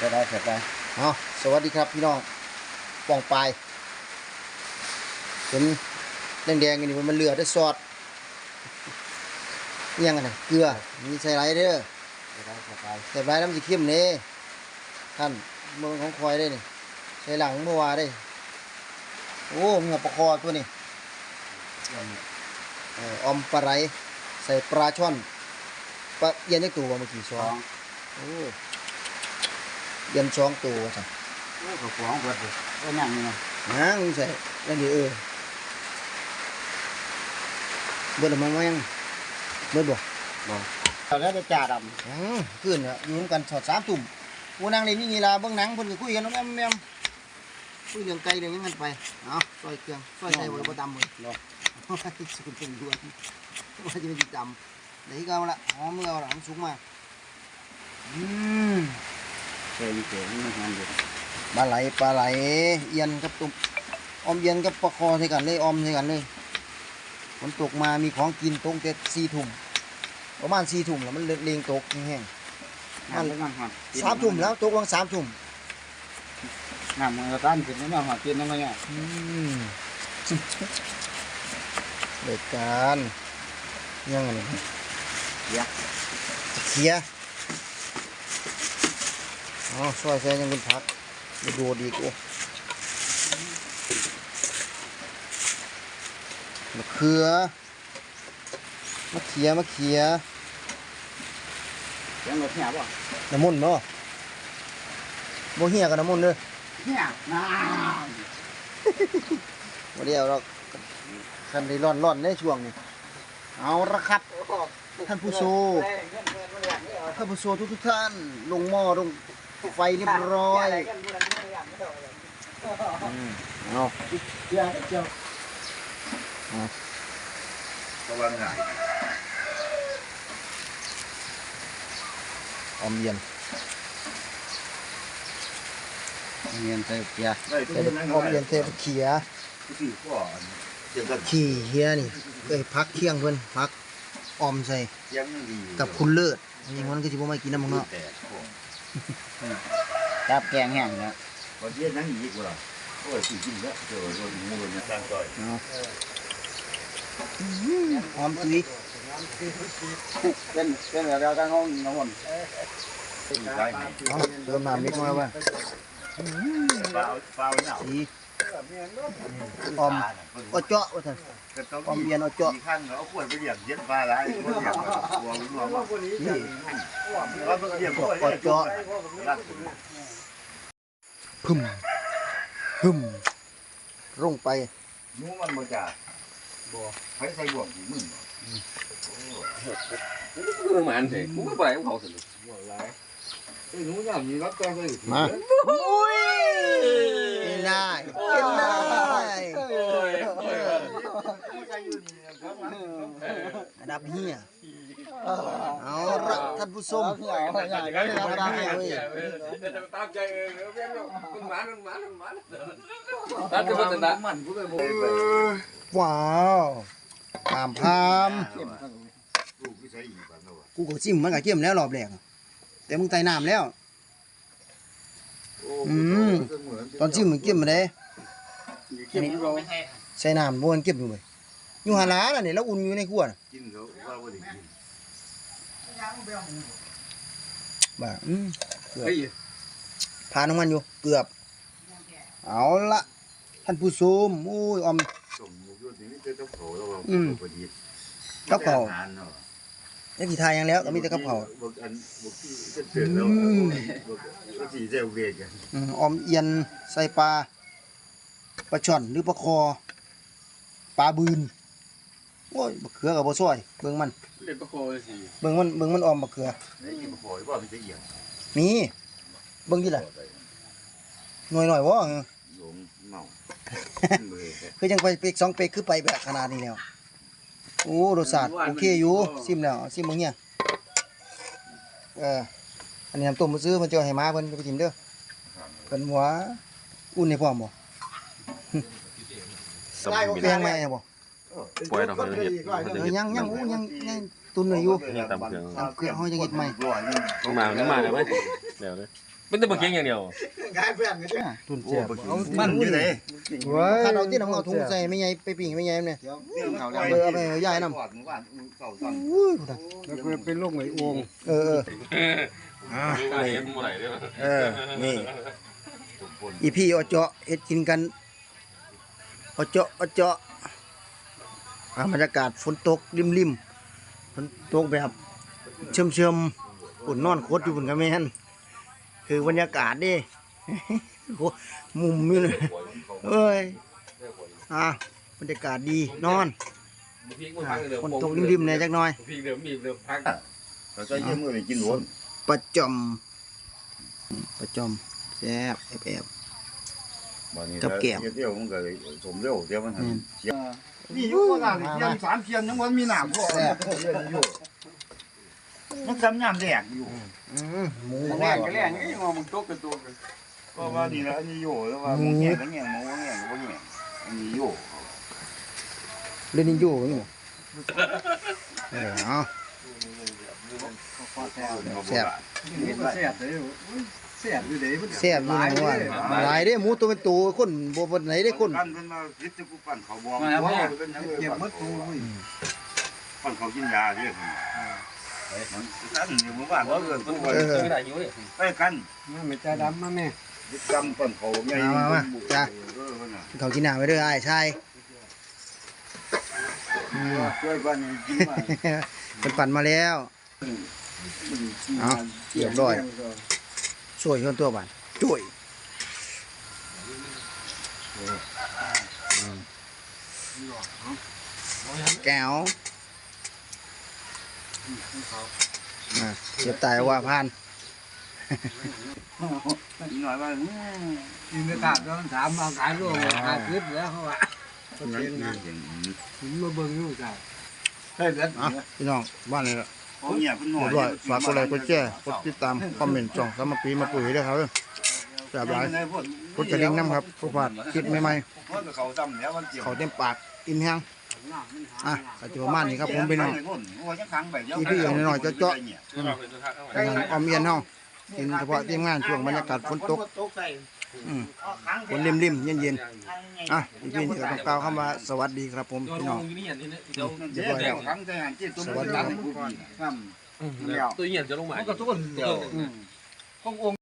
เสร็จได้เสร็จได้เอาสวัสดีครับพี่น้องป่องปลายเป็นแดงๆอย่างนี้มันเหลือได้ซอสอิหยังไงนะเกลือมีใส่ไรเด้อเสร็จได้เสร็จได้ใส่ไรน้ำสีเข้มนี่ท่านเมืองของคอยได้นี่ใส่หลังเมื่อวานได้โอ้มีหัวปลาคอตัวนี้เอ่อออมปลาไหลใส่ปลาช่อนปลาเย็นยักตัวเมื่อกี้สช้ออนงโอ้ เย็นช้องตัวจ้ะโอ้กระป๋องเบิดเลยโอ้นั่งนี่นะนางใส่แล้วนี่เออเบิดแล้วมันมายังเบิดบ่ตอนนี้จะจ่าดอืมขึ้นอะอยู่นำกันสอดสามตุ่มผู้นางเล่นนี่นี่ล่ะเบิ่งหนังเพิ่นก็คุยกันน้องแอมแอมคุยเรื่องไก่เรื่องหยังกันไปเอาซอยเครื่องซอยใส่บ่บ่ตำเลยเนาะสูตรเป็นล้วนว่าจะเป็นตำเดี๋ยวก็เอาละหอมมือเอาละมันสุกมาอืมำเคยมีเกลือนี่มันหันอยู่ปลาไหลปลาไหลเอียนกับตุ่มออมเอียนกับปลาคอใส่กันเลยออมใส่กันเลยฝนตกมามีของกินตรงแต่สี่ทุ่มประมาณสี่ทุ่มแล้วมันเลงตกแห้งน้ำแล้วน้ำหันๆสามทุ่มแล้วตกวังสามทุ่มน้ำมันกระตั้นขึ้นแล้วน้ำหันกินน้ำมันเนี่ยอืมเด็กการยังไงนี่เดี๋ยวเขีย อ๋อซอยใส่ยังเป็นผักไปโดดอีกโอ้มะเขือมะเขียมะเขียยังรถเนี่ยป่ะน้ำมันต์เนาะบ่เหี่ยกับน้ำมันต์เด้อเนี่ยน้บ่เดียวหรอกคันได้ร้อนๆในช่วงนี้เอาละครับำท่านผู้ชมท่านผู้ชมทุกๆท่านลงหม้อลง ไฟเรียบร้อยอืมเอาเดี๋ยวเดี๋ยวระวังหายอมเย็นเงินใส่เกียร์ได้แต่อมเย็นเทปเขียสี่ก่อนเสียงกันขี่เฮียนี่เอ้ยพักเที่ยงเพิ่นพักออมใส่ยังดีกับคุณเลิศอันนี้มันก็สิบ่มากินน้ำมันเนาะแต่ก่อ นจับแกงแห้งเนี่ยวันนี้นั่งอีกว่าโอ้ยสี่กินแล้วเจอโดนมูลเนี่ยสร้างต่อยหอมตุยเป็นเป็นแบบเราตั้งห้องน้ำมันสี่ได้ไหมเอาเติมน้ำนิดหน่อยว่าเปล่าเปล่าเนี่ยสี ออมเอาเจาะว่าซั่นอมเย็นเอาเจาะข้างเอาขวดไปเหยียบเย็นปลาไรคนเหยียบหัวหัวว่านี่เราเหยียบหัวเจาะพึ่มพึ่มลงไปนู้มันมาจากบ่ให้ใส่บ่วงสีมึงกูมันมันเถอะกูก็ไปของเขาสิบ่ไรไอ้หนูเนี่ยมีรับจ้างเลยมาอุ้ย กินได้กินได้อันดับเฮียเอาละท่านผู้ชมตามใจเออมันมันมันมันมันตัดก็มันตัดมันกูเลยบ่ไปว้าวตามพามลูกที่ใช้อีกแบบนั้นกูก็จิ้มมันก็จิ้มแล้วรอบแรกอะแต่มึงไต่น้ำแล้ว ตอนจิ้มมึงจิ้มมาได้ใส่น้ำบวนเก็บอยู่เลยอยู่หาหลาน่ะนี่แล้วอุ่นอยู่ในครัวน่ะกินเขาว่าบ่ได้กินบ่าอืมเฮ้ยผ่านของมันอยู่เกือบ เอาละท่านผู้ชมโอ้ยออมสมมุติว่านี่จะต้องขอแล้วว่าอืมพอดีกับเขาวอาหารเนาะได้กี่ทายยังแล้วก็มีแต่กับเขาวบกอันบกที่จะเตือนแล้วอืมบกก็สีเซลเวกกันอืมออมเอียนใส่ปลาปลาช่อนหรือปลาคอปลาบืนโอ้ยบักเขือกับบ่ซอยเบิ่งมันเล่นประโคสิเบิ่งมันเบิ่งมันออมบักเขือไหนกินบ่พอว่ามันจะเอียงมีเบิ่งดิล่ะหน่อยหน่อยๆบ่หลงเมามือคือจังไปเปกสองเปกคือไปแบบขนาดนี้แล้ว โอ้รสชาติโอเคอยู่ซิมแล้วซิมมึงเนี่ยเอออันนี้น้ำต้มมาซื้อมันจะเอาให้มาเพิ่นไปกินเด้อเพิ่นหัวอุ่นให้พร้อมบ่แปลงไหมบ่ปล่อยเราไปเห็ดเออยังยังอู้ยังยังตุนไว้อยู่ตามเครื่องตามเครื่องเฮายังเฮ็ดใหม่ร้อยนึงต้องมาต้องมาเลยไหมเดี๋ยวเลย เป็นแต่บ่เก่งอย่างเดียวตุนโอ้เสียบบ่กินมันอยู่ไหนถ้าเราที่น้ำเอาถุงใส่ไม่ใหญ่ไปปิ้งไม่ใหญ่เนี่ยเดี๋ยวเขาแล้วเออเอาไปเอาย่ายนำก่อนหมู่บ้านเก่าสั่งอุ้ยพุทธแล้วก็เป็นลูกไหลวงเออเอออ่าบ่ได้บ่ได้เด้อเออนี่อีพี่เอาเจาะเฮ็ดกินกันเอาเจาะเอาเจาะอ่าบรรยากาศฝนตกริมๆฝนตกแบบเชื่อมเชื่อมๆปุ่นนอนโคตรอยู่บนกระแมน คือบรรยากาศดิโอ้มุมนี่เลยเอ้ยอ่าบรรยากาศดีนอนพี่บ่พังเด้อฝนตกริมๆเนี่ยจักหน่อยพี่เด้อมีเด้อพังเขาจะยืมมือไปกินหลวนประจอมประจอมแซ่บแอบบ่นี่กับแก้มเดี๋ยวมันก็สมเร็วเดี๋ยวมันอืมเสียนี่อยู่ว่าน่ะเทียนสามเทียนยังวันมีน้ำพอแซ่บอยู่ ยังจำน้ำแดงอยู่ๆอืมหมูแรว่างก็แรงนี่มองมึงตกกันตัวกันก็ว่านี่ละอันนี้อยู่แล้วว่ามึงแง่ก็แง่หมูแง่ก็บ่แง่อันนี้อยู่เล่นนิโย่นี่เออเอาแซ่บนี่มันแซ่บเลยแซ่บอยู่เด้มันแซ่บอยู่นะว่าหลายเด้หมูตัวเป็นตัวคนบ่บ่ไหนได้คนปั้นเพิ่นมาคิดจะกูปั้นเขาบอกมาแล้วว่าเนี่ยเป็นหยังเก็บเก็บมัดตัวเว้ยปั้นเขากินยาเด้อมั นนั่นอยู่หมู่บ้านเราเอิ้นกูว่าเออไม่ได้อยู่เด้ไปกันมาไม่ใจดำมาแม่ยึดำปั้นเขาใหญ่มามาจ้ะเออเพิ่นเขากินหนาไปด้ออ้ายชายอืมช่วยปั้นให้กินมาเป็นปั่นมาแล้วเอาเรียบร้อยช่วยคนตัวบ้านช่วยแก้ว อะเจ็บตายว่าพานอีกหน่อยว่าอืมกินในตาตอนถามมาขายร่วงขายคลิปแล้วเขาว่ายังเสียงยันะงยังถึงมาเบิ่งอยู่จ้ะใช่แล้ว อะพี่น้องบ้านนี้ละเขาเงียบเพิ่นหน่เรีอยบร้อยฝากกดไลค์กดแชร์กดติดตามคอมเมนต์ส่องสามัคคีมาปุ๋ยด้วยครับเด้อแซ่บหลายกดกระดิ่งน้ำครับผู้พลาดคลิปใหม่เพราะเขาจำแล้วมันเกี่ยวๆเขาเต็มปากอิ่มแห้ง อะก็จะประมาณนี้ครับผมพี่น้องที่พี่อย่างน้อยจะเจาะกำลังออมเอียนเฮากินเฉพาะทีมงานช่วงบรรยากาศฝนตกอืมฝนริมๆเย็นๆอะอีพีนี้ก็ต้องกล่าวคำว่าสวัสดีครับผมโดนพี่มน้อองงอยู่นี่อย่างนี้เดี๋ยวเดี๋ยวเดี๋ยวครั้งใจหันจิตตุ้มตันให้กูกินซ้ำตัวเหี้ยจะลงมามันก็ทุกคนเดียวขององค์